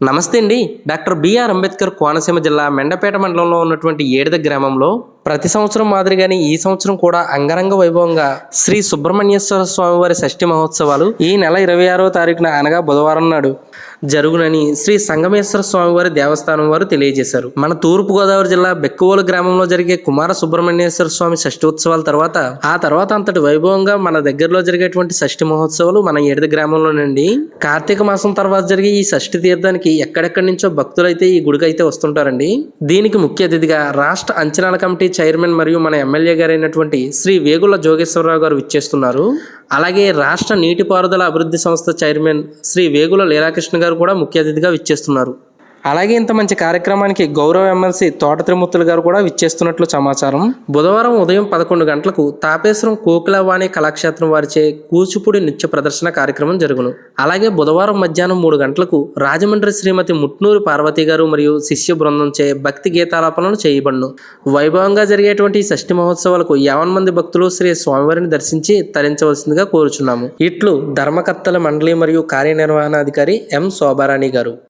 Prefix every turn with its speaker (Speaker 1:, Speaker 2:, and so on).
Speaker 1: నమస్తే అండి. Doctor BR Ambedkar Konaseema జిల్లా మెండపేట మండలంలో ఉన్నటువంటి ఏడిద గ్రామంలో ప్రతి సంవత్సరం మాదిరిగానే ఈ సంవత్సరం కూడా అంగరంగ వైభవంగా శ్రీ సుబ్రహ్మణ్యేశ్వర స్వామి వారి షష్ఠి మహోత్సవాలు ఈ నెల ఇరవై ఆరో తారీఖున అనగా బుధవారం నాడు జరుగునని శ్రీ సంగమేశ్వర స్వామివారి దేవస్థానం వారు తెలియజేశారు. మన తూర్పు గోదావరి జిల్లా బెక్కువోలు గ్రామంలో జరిగే కుమార సుబ్రహ్మణ్యేశ్వర స్వామి షష్ఠి ఉత్సవాల తర్వాత ఆ తర్వాత అంతటి వైభవంగా మన దగ్గరలో జరిగేటువంటి షష్ఠి మహోత్సవాలు మన ఏడిద గ్రామంలో నుండి కార్తీక మాసం తర్వాత జరిగే ఈ షష్ఠి తీర్థానికి ఎక్కడెక్కడి నుంచో భక్తులైతే ఈ గుడికి అయితే వస్తుంటారండి. దీనికి ముఖ్య అతిథిగా రాష్ట్ర అంచనాల కమిటీ చైర్మన్ మరియు మన ఎమ్మెల్యే గారైనటువంటి శ్రీ వేగుల జోగేశ్వరరావు గారు విచ్చేస్తున్నారు. అలాగే రాష్ట్ర నీటిపారుదల అభివృద్ధి సంస్థ చైర్మన్ శ్రీ వేగుల లీలాకృష్ణ గారు కూడా ముఖ్య అతిథిగా విచ్చేస్తున్నారు. అలాగే ఇంత మంచి కార్యక్రమానికి గౌరవ ఎమ్మెల్సీ తోట త్రిమూర్తులు గారు కూడా విచ్చేస్తున్నట్లు సమాచారం. బుధవారం ఉదయం పదకొండు గంటలకు తాపేశ్వరం కోకిలవాణి కళాక్షేత్రం వారిచే కూచిపూడి నృత్య ప్రదర్శన కార్యక్రమం జరుగును. అలాగే బుధవారం మధ్యాహ్నం మూడు గంటలకు రాజమండ్రి శ్రీమతి ముట్నూరు పార్వతి గారు మరియు శిష్య బృందంచే భక్తి గీతాలాపనలు చేయబడును. వైభవంగా జరిగేటువంటి షష్ఠి మహోత్సవాలకు యావన్ మంది భక్తులు శ్రీ స్వామివారిని దర్శించి తరించవలసిందిగా కోరుచున్నాము. ఇట్లు ధర్మకర్తల మండలి మరియు కార్యనిర్వహణాధికారి ఎం శోభారాణి గారు.